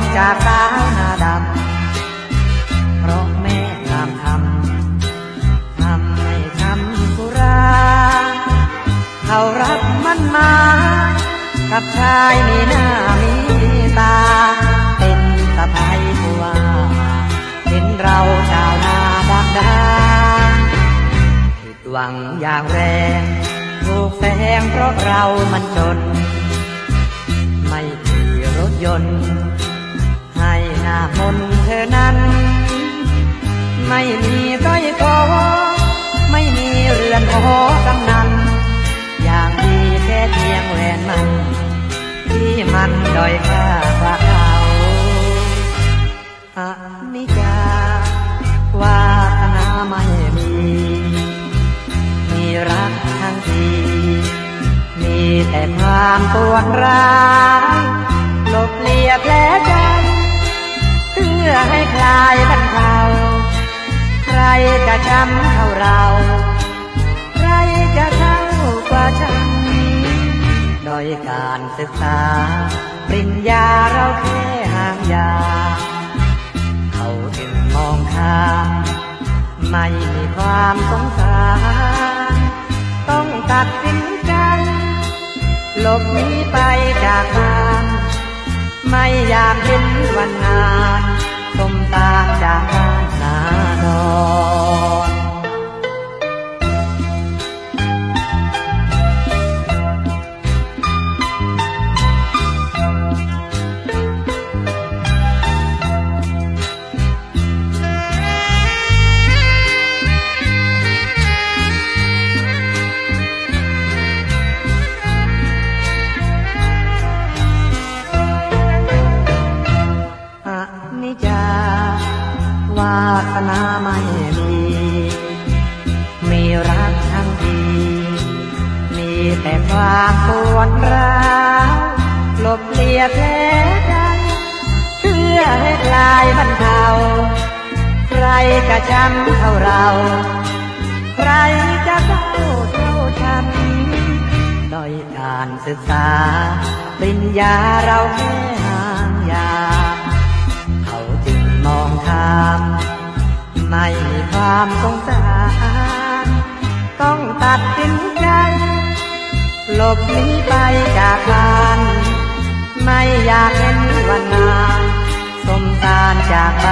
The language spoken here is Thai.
รจากสาวหน้าดำ เพราะแม่งามทำทำให้ทำสุรา เขารับมันมา กับชายมีหน้ามีตา เป็นสะพายผัวเห็นเราชาวนาดักดาผิดหวังอย่างแรงถูกแฝงเพราะเรามันจน ไม่ ยนต์ ให้หน้ามนเธอนั้น ไม่มีสร้อยคอไม่มีเรือนหอกำนัน อย่างดีแค่เพียงแหวนมัน ที่มันด้อยค่ากว่าเขาอะนิจาวาสนาไม่มี มีรักทั้งทีมีแต่ความปวดร้าย ลบเลียแผลใจเพื่อให้คลายบรรเทาใครจะจำเท่าเรา ใครจะเท่ากว่าฉันโดยการศึกษา ปริญญาเราแค่ห่างยา เขาจึงมองข้ามไม่มีความสงสารต้องตัดสินใจหลบหนีไปจากบ้าน ไม่อยากเห็นวันงานสมตา วามปวดร้าวหลบเลียแผลใจเพื่อให้ลายบรรเทาใครจะจำเท่าเรา ใครจะเท่าเท่าฉันโดยการศึกษาปริญญาเราแค่ห่างยา เขาจึงมองข้ามไม่มีความสงสาร ต้องตัดสิน หลบหนีไปจากบ้าน ไม่อยากเห็นวันนานสมตารจากบ้าน